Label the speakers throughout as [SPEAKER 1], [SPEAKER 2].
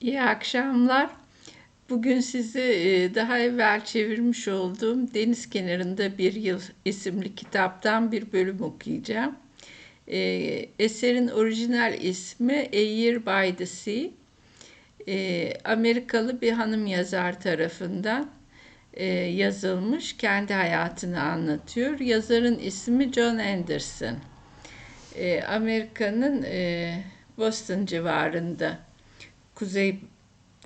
[SPEAKER 1] İyi akşamlar. Bugün size e, daha evvel çevirmiş olduğum Deniz Kenarında Bir Yıl isimli kitaptan bir bölüm okuyacağım. E, eserin orijinal ismi A Year by the Sea. E, Amerikalı bir hanım yazar tarafından yazılmış. Kendi hayatını anlatıyor. Yazarın ismi John Anderson. Amerika'nın Boston civarında Kuzey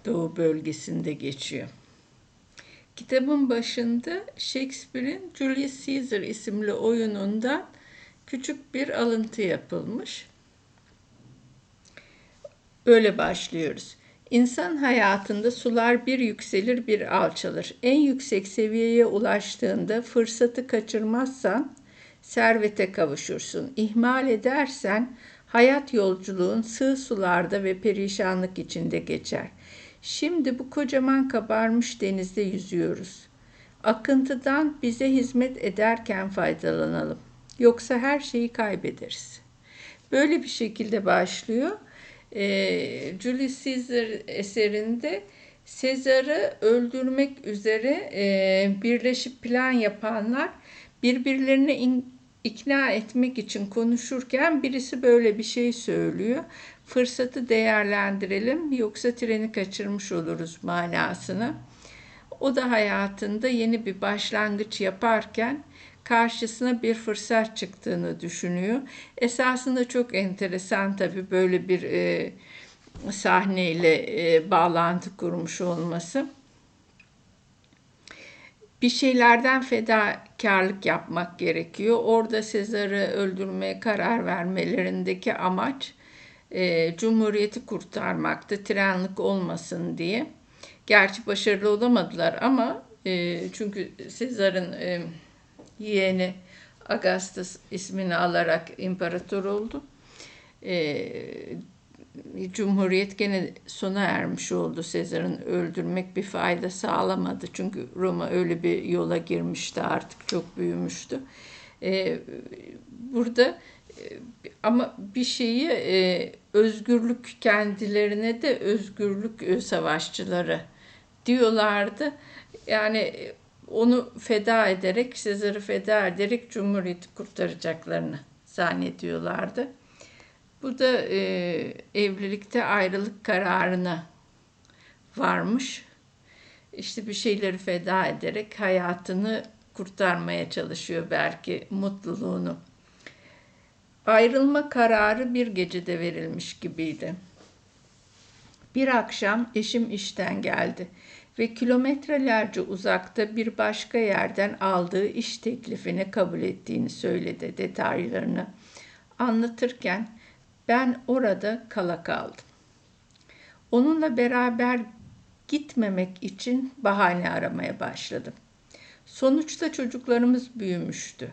[SPEAKER 1] Doğu bölgesinde geçiyor. Kitabın başında Shakespeare'in Julius Caesar isimli oyunundan küçük bir alıntı yapılmış. Öyle başlıyoruz. İnsan hayatında sular bir yükselir bir alçalır. En yüksek seviyeye ulaştığında fırsatı kaçırmazsan servete kavuşursun. İhmal edersen Hayat yolculuğun sığ sularda ve perişanlık içinde geçer. Şimdi bu kocaman kabarmış denizde yüzüyoruz. Akıntıdan bize hizmet ederken faydalanalım. Yoksa her şeyi kaybederiz. Böyle bir şekilde başlıyor. Ee, Julius Caesar eserinde Sezar'ı öldürmek üzere e, birleşip plan yapanlar birbirlerine in, ikna etmek için konuşurken birisi böyle bir şey söylüyor. Fırsatı değerlendirelim yoksa treni kaçırmış oluruz manasını. O da hayatında yeni bir başlangıç yaparken karşısına bir fırsat çıktığını düşünüyor. Esasında çok enteresan tabii böyle bir e, sahneyle e, bağlantı kurmuş olması bir şeylerden fedakarlık yapmak gerekiyor. Orada Sezar'ı öldürmeye karar vermelerindeki amaç e, Cumhuriyeti kurtarmaktı, tiranlık olmasın diye. Gerçi başarılı olamadılar ama e, çünkü Sezar'ın e, yeğeni Augustus ismini alarak imparator oldu. E, Cumhuriyet gene sona ermiş oldu. Sezar'ın öldürmek bir fayda sağlamadı. Çünkü Roma öyle bir yola girmişti artık çok büyümüştü. Ee, burada e, ama bir şeyi e, özgürlük kendilerine de özgürlük e, savaşçıları diyorlardı. Yani e, onu feda ederek, Sezar'ı feda ederek Cumhuriyeti kurtaracaklarını zannediyorlardı. Bu da e, evlilikte ayrılık kararına varmış. İşte bir şeyleri feda ederek hayatını kurtarmaya çalışıyor belki mutluluğunu. Ayrılma kararı bir gecede verilmiş gibiydi. Bir akşam eşim işten geldi ve kilometrelerce uzakta bir başka yerden aldığı iş teklifini kabul ettiğini söyledi detaylarını anlatırken ben orada kala kaldım. Onunla beraber gitmemek için bahane aramaya başladım. Sonuçta çocuklarımız büyümüştü.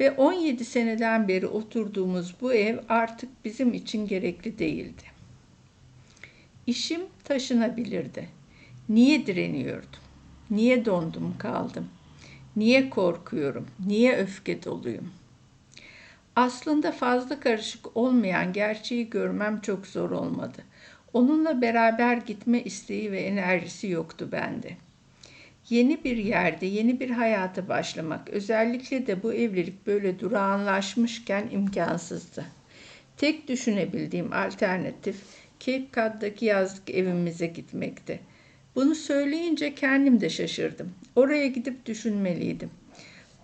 [SPEAKER 1] Ve 17 seneden beri oturduğumuz bu ev artık bizim için gerekli değildi. İşim taşınabilirdi. Niye direniyordum? Niye dondum kaldım? Niye korkuyorum? Niye öfke doluyum? Aslında fazla karışık olmayan gerçeği görmem çok zor olmadı. Onunla beraber gitme isteği ve enerjisi yoktu bende. Yeni bir yerde, yeni bir hayata başlamak, özellikle de bu evlilik böyle durağanlaşmışken imkansızdı. Tek düşünebildiğim alternatif Cape Cod'daki yazlık evimize gitmekti. Bunu söyleyince kendim de şaşırdım. Oraya gidip düşünmeliydim.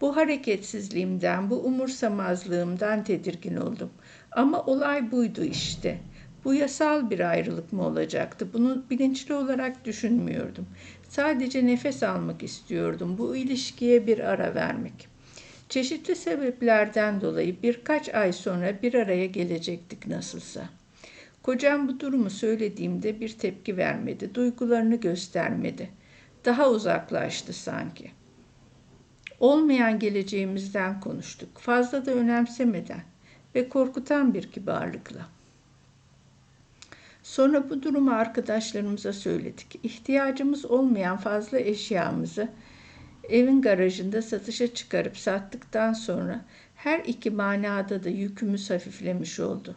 [SPEAKER 1] Bu hareketsizliğimden, bu umursamazlığımdan tedirgin oldum. Ama olay buydu işte. Bu yasal bir ayrılık mı olacaktı? Bunu bilinçli olarak düşünmüyordum. Sadece nefes almak istiyordum. Bu ilişkiye bir ara vermek. Çeşitli sebeplerden dolayı birkaç ay sonra bir araya gelecektik nasılsa. Kocam bu durumu söylediğimde bir tepki vermedi, duygularını göstermedi. Daha uzaklaştı sanki.'' Olmayan geleceğimizden konuştuk. Fazla da önemsemeden ve korkutan bir kibarlıkla. Sonra bu durumu arkadaşlarımıza söyledik. İhtiyacımız olmayan fazla eşyamızı evin garajında satışa çıkarıp sattıktan sonra her iki manada da yükümüz hafiflemiş oldu.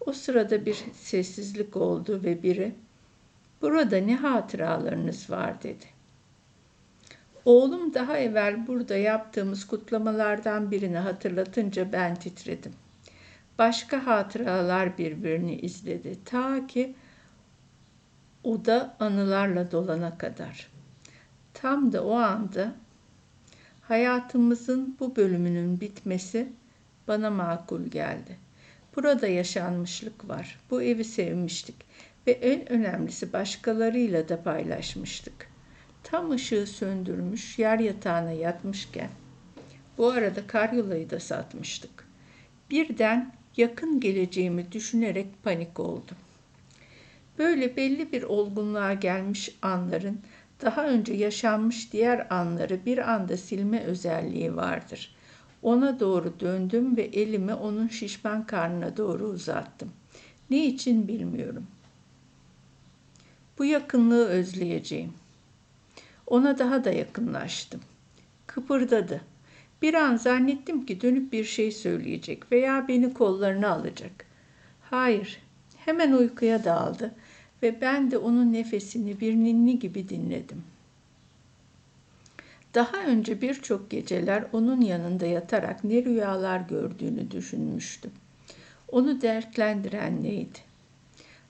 [SPEAKER 1] O sırada bir sessizlik oldu ve biri Burada ne hatıralarınız var dedi. Oğlum daha evvel burada yaptığımız kutlamalardan birini hatırlatınca ben titredim. Başka hatıralar birbirini izledi. Ta ki o da anılarla dolana kadar. Tam da o anda hayatımızın bu bölümünün bitmesi bana makul geldi. Burada yaşanmışlık var. Bu evi sevmiştik ve en önemlisi başkalarıyla da paylaşmıştık. Tam ışığı söndürmüş, yer yatağına yatmışken bu arada karyolayı da satmıştık. Birden yakın geleceğimi düşünerek panik oldum. Böyle belli bir olgunluğa gelmiş anların daha önce yaşanmış diğer anları bir anda silme özelliği vardır. Ona doğru döndüm ve elimi onun şişman karnına doğru uzattım. Ne için bilmiyorum. Bu yakınlığı özleyeceğim. Ona daha da yakınlaştım. Kıpırdadı. Bir an zannettim ki dönüp bir şey söyleyecek veya beni kollarına alacak. Hayır, hemen uykuya daldı ve ben de onun nefesini bir ninni gibi dinledim. Daha önce birçok geceler onun yanında yatarak ne rüyalar gördüğünü düşünmüştüm. Onu dertlendiren neydi?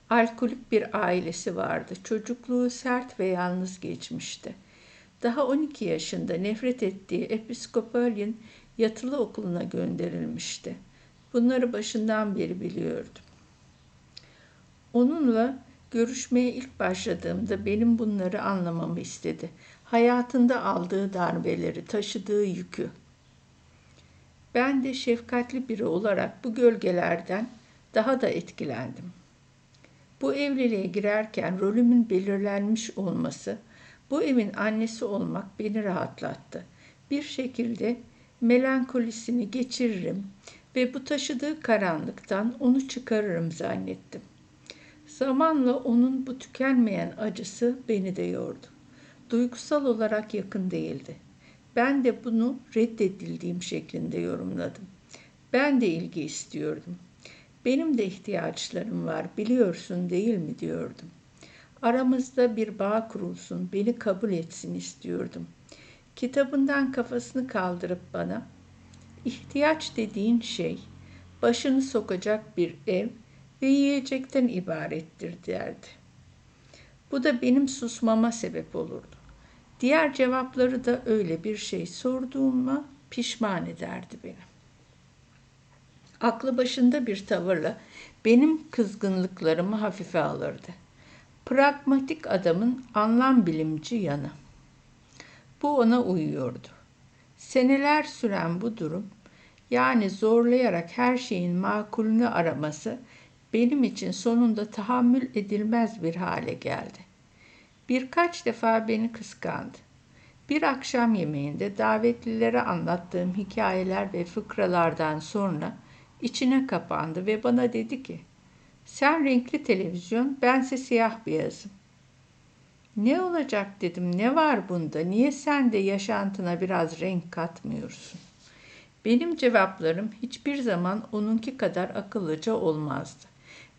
[SPEAKER 1] Alkolik bir ailesi vardı. Çocukluğu sert ve yalnız geçmişti. Daha 12 yaşında nefret ettiği Episkopalian yatılı okuluna gönderilmişti. Bunları başından beri biliyordum. Onunla görüşmeye ilk başladığımda benim bunları anlamamı istedi. Hayatında aldığı darbeleri, taşıdığı yükü. Ben de şefkatli biri olarak bu gölgelerden daha da etkilendim. Bu evliliğe girerken rolümün belirlenmiş olması, bu evin annesi olmak beni rahatlattı. Bir şekilde melankolisini geçiririm ve bu taşıdığı karanlıktan onu çıkarırım zannettim. Zamanla onun bu tükenmeyen acısı beni de yordu. Duygusal olarak yakın değildi. Ben de bunu reddedildiğim şeklinde yorumladım. Ben de ilgi istiyordum. Benim de ihtiyaçlarım var biliyorsun değil mi diyordum. Aramızda bir bağ kurulsun, beni kabul etsin istiyordum. Kitabından kafasını kaldırıp bana, ihtiyaç dediğin şey, başını sokacak bir ev ve yiyecekten ibarettir derdi. Bu da benim susmama sebep olurdu. Diğer cevapları da öyle bir şey sorduğuma pişman ederdi beni. Aklı başında bir tavırla benim kızgınlıklarımı hafife alırdı. Pragmatik adamın anlam bilimci yanı. Bu ona uyuyordu. Seneler süren bu durum, yani zorlayarak her şeyin makulünü araması benim için sonunda tahammül edilmez bir hale geldi. Birkaç defa beni kıskandı. Bir akşam yemeğinde davetlilere anlattığım hikayeler ve fıkralardan sonra içine kapandı ve bana dedi ki, sen renkli televizyon, bense siyah beyazım. Ne olacak dedim, ne var bunda, niye sen de yaşantına biraz renk katmıyorsun? Benim cevaplarım hiçbir zaman onunki kadar akıllıca olmazdı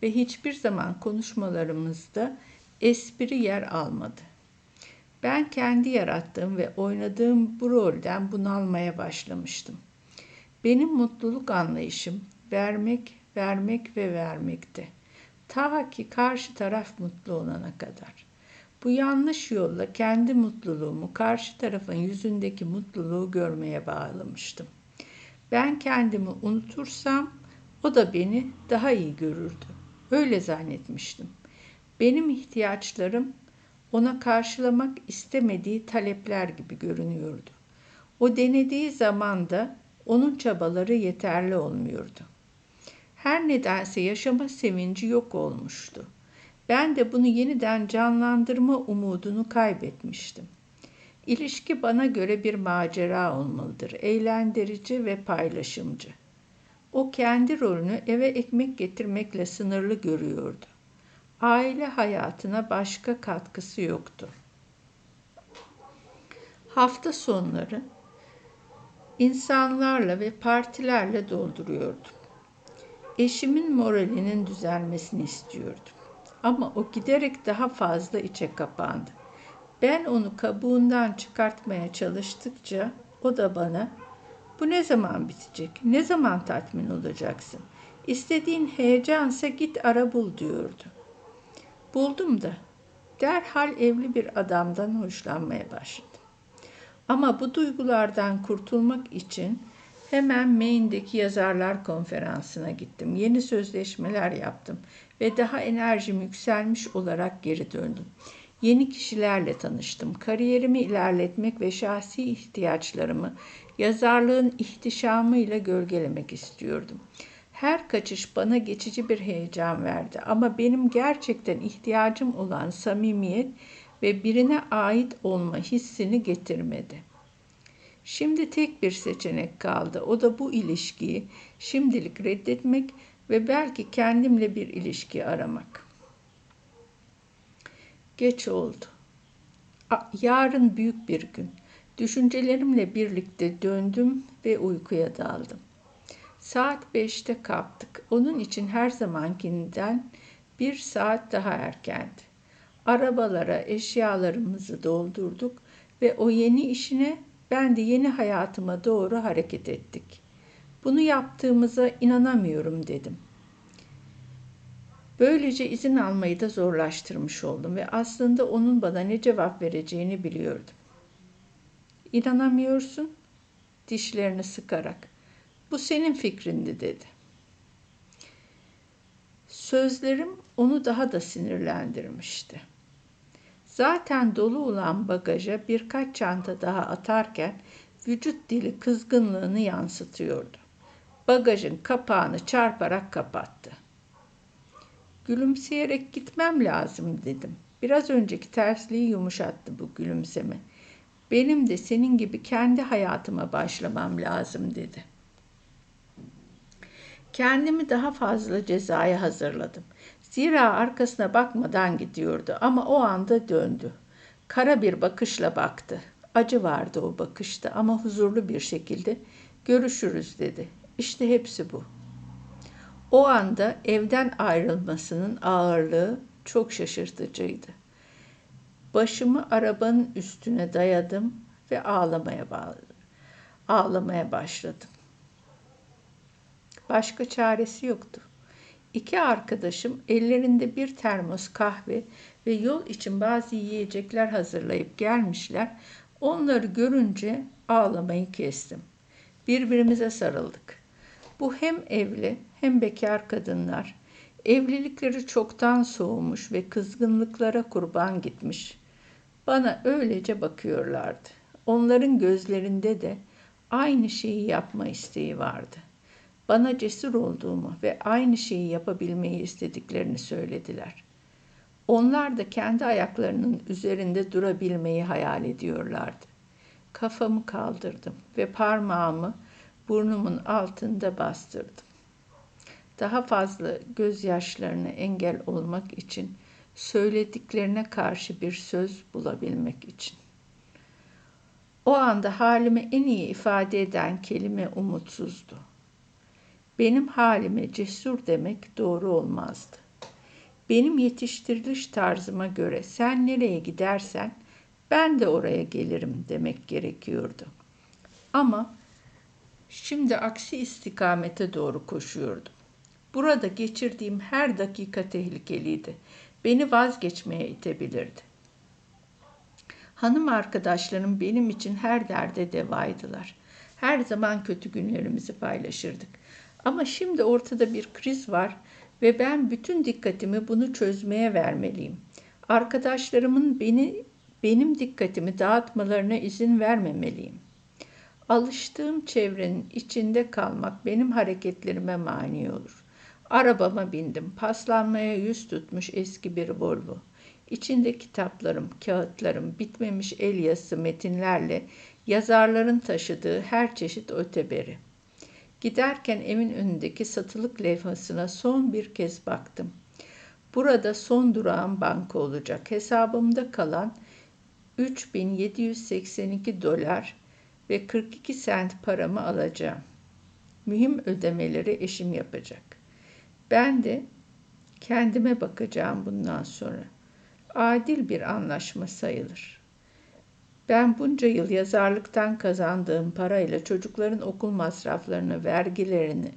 [SPEAKER 1] ve hiçbir zaman konuşmalarımızda espri yer almadı. Ben kendi yarattığım ve oynadığım bu rolden bunalmaya başlamıştım. Benim mutluluk anlayışım vermek, vermek ve vermekti. Ta ki karşı taraf mutlu olana kadar. Bu yanlış yolla kendi mutluluğumu karşı tarafın yüzündeki mutluluğu görmeye bağlamıştım. Ben kendimi unutursam o da beni daha iyi görürdü. Öyle zannetmiştim. Benim ihtiyaçlarım ona karşılamak istemediği talepler gibi görünüyordu. O denediği zaman da onun çabaları yeterli olmuyordu. Her nedense yaşama sevinci yok olmuştu. Ben de bunu yeniden canlandırma umudunu kaybetmiştim. İlişki bana göre bir macera olmalıdır, eğlendirici ve paylaşımcı. O kendi rolünü eve ekmek getirmekle sınırlı görüyordu. Aile hayatına başka katkısı yoktu. Hafta sonları insanlarla ve partilerle dolduruyordum. Eşimin moralinin düzelmesini istiyordum. Ama o giderek daha fazla içe kapandı. Ben onu kabuğundan çıkartmaya çalıştıkça o da bana bu ne zaman bitecek? Ne zaman tatmin olacaksın? İstediğin heyecansa git ara bul diyordu. Buldum da derhal evli bir adamdan hoşlanmaya başladım. Ama bu duygulardan kurtulmak için hemen Maine'deki yazarlar konferansına gittim. Yeni sözleşmeler yaptım ve daha enerjim yükselmiş olarak geri döndüm. Yeni kişilerle tanıştım. Kariyerimi ilerletmek ve şahsi ihtiyaçlarımı yazarlığın ihtişamıyla gölgelemek istiyordum. Her kaçış bana geçici bir heyecan verdi ama benim gerçekten ihtiyacım olan samimiyet ve birine ait olma hissini getirmedi. Şimdi tek bir seçenek kaldı. O da bu ilişkiyi şimdilik reddetmek ve belki kendimle bir ilişki aramak. Geç oldu. Yarın büyük bir gün. Düşüncelerimle birlikte döndüm ve uykuya daldım. Saat 5'te kalktık. Onun için her zamankinden bir saat daha erkendi. Arabalara eşyalarımızı doldurduk ve o yeni işine ben de yeni hayatıma doğru hareket ettik. Bunu yaptığımıza inanamıyorum dedim. Böylece izin almayı da zorlaştırmış oldum ve aslında onun bana ne cevap vereceğini biliyordum. İnanamıyorsun? Dişlerini sıkarak. Bu senin fikrindi dedi. Sözlerim onu daha da sinirlendirmişti. Zaten dolu olan bagaja birkaç çanta daha atarken vücut dili kızgınlığını yansıtıyordu. Bagajın kapağını çarparak kapattı. Gülümseyerek gitmem lazım dedim. Biraz önceki tersliği yumuşattı bu gülümseme. Benim de senin gibi kendi hayatıma başlamam lazım dedi. Kendimi daha fazla cezaya hazırladım. Zira arkasına bakmadan gidiyordu ama o anda döndü. Kara bir bakışla baktı. Acı vardı o bakışta ama huzurlu bir şekilde görüşürüz dedi. İşte hepsi bu. O anda evden ayrılmasının ağırlığı çok şaşırtıcıydı. Başımı arabanın üstüne dayadım ve ağlamaya. Ağlamaya başladım. Başka çaresi yoktu. İki arkadaşım ellerinde bir termos kahve ve yol için bazı yiyecekler hazırlayıp gelmişler. Onları görünce ağlamayı kestim. Birbirimize sarıldık. Bu hem evli hem bekar kadınlar. Evlilikleri çoktan soğumuş ve kızgınlıklara kurban gitmiş. Bana öylece bakıyorlardı. Onların gözlerinde de aynı şeyi yapma isteği vardı. Bana cesur olduğumu ve aynı şeyi yapabilmeyi istediklerini söylediler. Onlar da kendi ayaklarının üzerinde durabilmeyi hayal ediyorlardı. Kafamı kaldırdım ve parmağımı burnumun altında bastırdım. Daha fazla gözyaşlarına engel olmak için, söylediklerine karşı bir söz bulabilmek için. O anda halimi en iyi ifade eden kelime umutsuzdu. Benim halime cesur demek doğru olmazdı. Benim yetiştiriliş tarzıma göre sen nereye gidersen ben de oraya gelirim demek gerekiyordu. Ama şimdi aksi istikamete doğru koşuyordum. Burada geçirdiğim her dakika tehlikeliydi. Beni vazgeçmeye itebilirdi. Hanım arkadaşlarım benim için her derde devaydılar. Her zaman kötü günlerimizi paylaşırdık. Ama şimdi ortada bir kriz var ve ben bütün dikkatimi bunu çözmeye vermeliyim. Arkadaşlarımın beni benim dikkatimi dağıtmalarına izin vermemeliyim. Alıştığım çevrenin içinde kalmak benim hareketlerime mani olur. Arabama bindim. Paslanmaya yüz tutmuş eski bir Volvo. İçinde kitaplarım, kağıtlarım, bitmemiş el yazısı metinlerle yazarların taşıdığı her çeşit öteberi. Giderken evin önündeki satılık levhasına son bir kez baktım. Burada son durağım banka olacak. Hesabımda kalan 3782 dolar ve 42 sent paramı alacağım. Mühim ödemeleri eşim yapacak. Ben de Kendime bakacağım bundan sonra. Adil bir anlaşma sayılır. Ben bunca yıl yazarlıktan kazandığım parayla çocukların okul masraflarını, vergilerini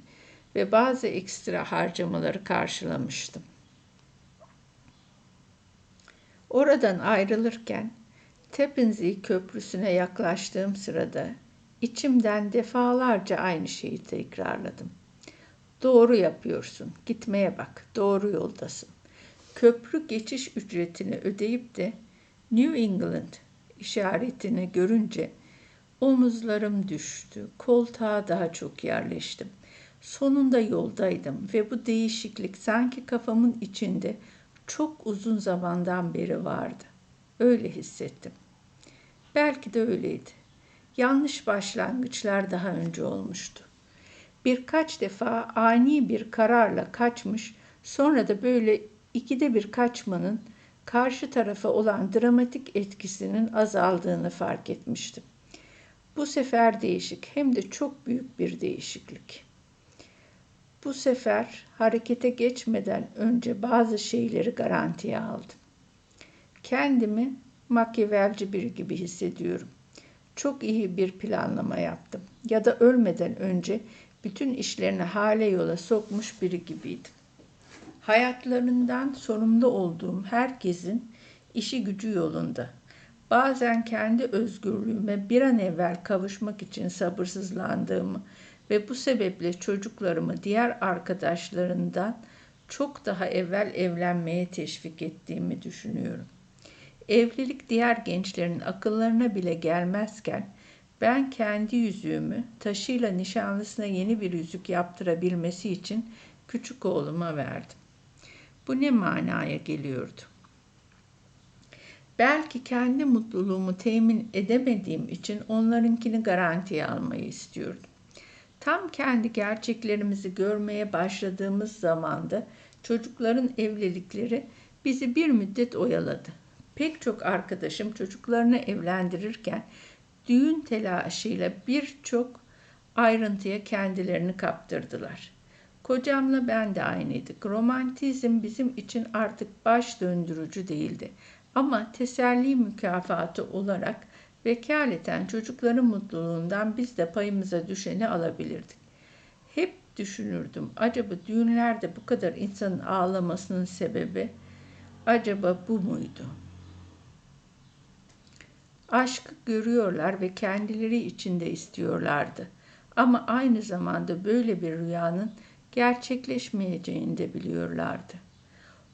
[SPEAKER 1] ve bazı ekstra harcamaları karşılamıştım. Oradan ayrılırken Tepinzi Köprüsü'ne yaklaştığım sırada içimden defalarca aynı şeyi tekrarladım. Doğru yapıyorsun, gitmeye bak, doğru yoldasın. Köprü geçiş ücretini ödeyip de New England işaretini görünce omuzlarım düştü, koltuğa daha çok yerleştim. Sonunda yoldaydım ve bu değişiklik sanki kafamın içinde çok uzun zamandan beri vardı. Öyle hissettim. Belki de öyleydi. Yanlış başlangıçlar daha önce olmuştu. Birkaç defa ani bir kararla kaçmış, sonra da böyle ikide bir kaçmanın karşı tarafa olan dramatik etkisinin azaldığını fark etmiştim. Bu sefer değişik hem de çok büyük bir değişiklik. Bu sefer harekete geçmeden önce bazı şeyleri garantiye aldım. Kendimi makyavelci biri gibi hissediyorum. Çok iyi bir planlama yaptım. Ya da ölmeden önce bütün işlerini hale yola sokmuş biri gibiydim. Hayatlarından sorumlu olduğum herkesin işi gücü yolunda. Bazen kendi özgürlüğüme bir an evvel kavuşmak için sabırsızlandığımı ve bu sebeple çocuklarımı diğer arkadaşlarından çok daha evvel evlenmeye teşvik ettiğimi düşünüyorum. Evlilik diğer gençlerin akıllarına bile gelmezken ben kendi yüzüğümü taşıyla nişanlısına yeni bir yüzük yaptırabilmesi için küçük oğluma verdim. Bu ne manaya geliyordu? Belki kendi mutluluğumu temin edemediğim için onlarınkini garantiye almayı istiyordum. Tam kendi gerçeklerimizi görmeye başladığımız zamanda çocukların evlilikleri bizi bir müddet oyaladı. Pek çok arkadaşım çocuklarını evlendirirken düğün telaşıyla birçok ayrıntıya kendilerini kaptırdılar. Kocamla ben de aynıydık. Romantizm bizim için artık baş döndürücü değildi. Ama teselli mükafatı olarak vekaleten çocukların mutluluğundan biz de payımıza düşeni alabilirdik. Hep düşünürdüm. Acaba düğünlerde bu kadar insanın ağlamasının sebebi acaba bu muydu? Aşkı görüyorlar ve kendileri içinde istiyorlardı. Ama aynı zamanda böyle bir rüyanın gerçekleşmeyeceğini de biliyorlardı.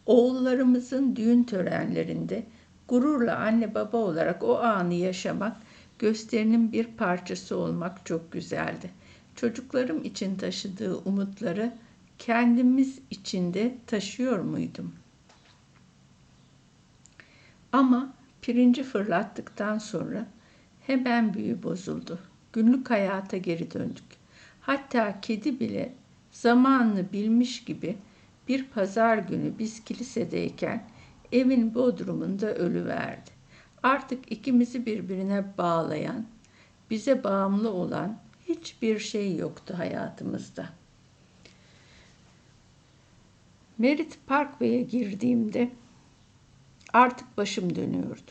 [SPEAKER 1] Oğullarımızın düğün törenlerinde gururla anne baba olarak o anı yaşamak, gösterinin bir parçası olmak çok güzeldi. Çocuklarım için taşıdığı umutları kendimiz içinde taşıyor muydum? Ama pirinci fırlattıktan sonra hemen büyü bozuldu. Günlük hayata geri döndük. Hatta kedi bile zamanını bilmiş gibi bir pazar günü biz kilisedeyken evin bodrumunda ölüverdi. Artık ikimizi birbirine bağlayan, bize bağımlı olan hiçbir şey yoktu hayatımızda. Merit Parkway'e girdiğimde artık başım dönüyordu.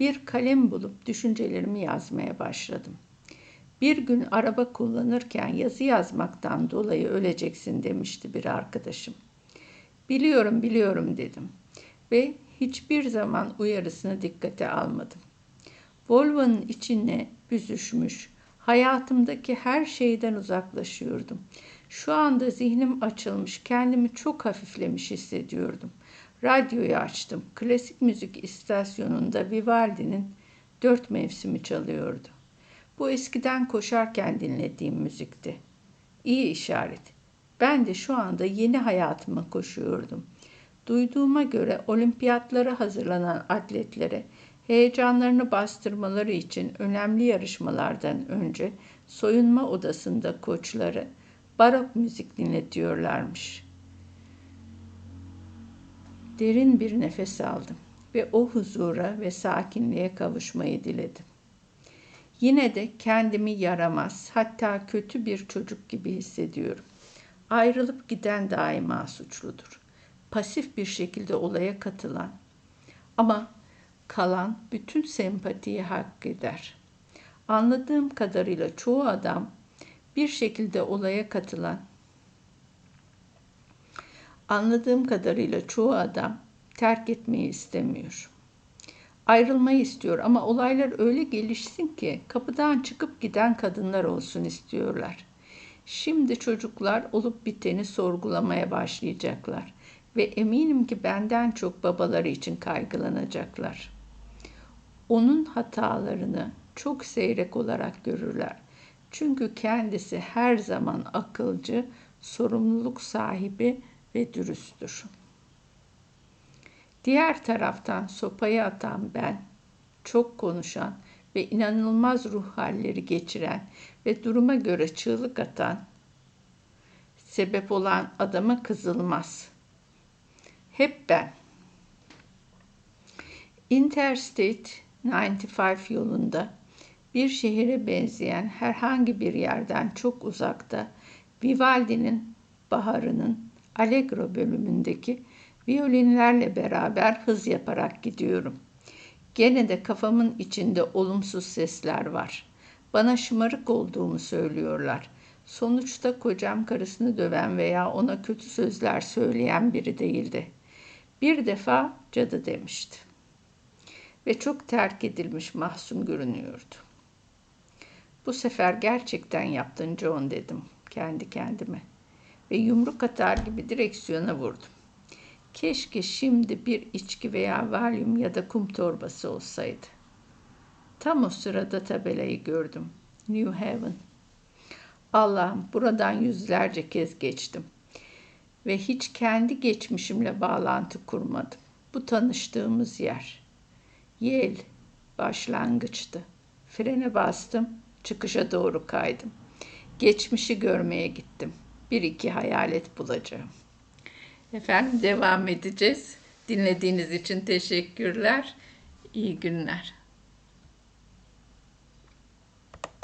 [SPEAKER 1] Bir kalem bulup düşüncelerimi yazmaya başladım. Bir gün araba kullanırken yazı yazmaktan dolayı öleceksin demişti bir arkadaşım. Biliyorum biliyorum dedim ve hiçbir zaman uyarısını dikkate almadım. Volvo'nun içine büzüşmüş, hayatımdaki her şeyden uzaklaşıyordum. Şu anda zihnim açılmış, kendimi çok hafiflemiş hissediyordum. Radyoyu açtım. Klasik müzik istasyonunda Vivaldi'nin dört mevsimi çalıyordu. Bu eskiden koşarken dinlediğim müzikti. İyi işaret. Ben de şu anda yeni hayatıma koşuyordum. Duyduğuma göre olimpiyatlara hazırlanan atletlere heyecanlarını bastırmaları için önemli yarışmalardan önce soyunma odasında koçları barok müzik dinletiyorlarmış. Derin bir nefes aldım ve o huzura ve sakinliğe kavuşmayı diledim. Yine de kendimi yaramaz, hatta kötü bir çocuk gibi hissediyorum. Ayrılıp giden daima suçludur. pasif bir şekilde olaya katılan ama kalan bütün sempatiyi hak eder. Anladığım kadarıyla çoğu adam bir şekilde olaya katılan Anladığım kadarıyla çoğu adam terk etmeyi istemiyor. Ayrılmayı istiyor ama olaylar öyle gelişsin ki kapıdan çıkıp giden kadınlar olsun istiyorlar. Şimdi çocuklar olup biteni sorgulamaya başlayacaklar ve eminim ki benden çok babaları için kaygılanacaklar. Onun hatalarını çok seyrek olarak görürler. Çünkü kendisi her zaman akılcı, sorumluluk sahibi ve dürüsttür. Diğer taraftan sopayı atan ben, çok konuşan ve inanılmaz ruh halleri geçiren ve duruma göre çığlık atan, sebep olan adama kızılmaz. Hep ben. Interstate 95 yolunda bir şehire benzeyen herhangi bir yerden çok uzakta Vivaldi'nin Baharı'nın Allegro bölümündeki violinlerle beraber hız yaparak gidiyorum. Gene de kafamın içinde olumsuz sesler var. Bana şımarık olduğumu söylüyorlar. Sonuçta kocam karısını döven veya ona kötü sözler söyleyen biri değildi. Bir defa cadı demişti. Ve çok terk edilmiş mahzun görünüyordu. Bu sefer gerçekten yaptın John dedim kendi kendime ve yumruk atar gibi direksiyona vurdum. Keşke şimdi bir içki veya valyum ya da kum torbası olsaydı. Tam o sırada tabelayı gördüm. New Haven. Allah'ım buradan yüzlerce kez geçtim. Ve hiç kendi geçmişimle bağlantı kurmadım. Bu tanıştığımız yer. Yel, başlangıçtı. Frene bastım, çıkışa doğru kaydım. Geçmişi görmeye gittim bir iki hayalet bulacağım. Efendim devam edeceğiz. Dinlediğiniz için teşekkürler. İyi günler.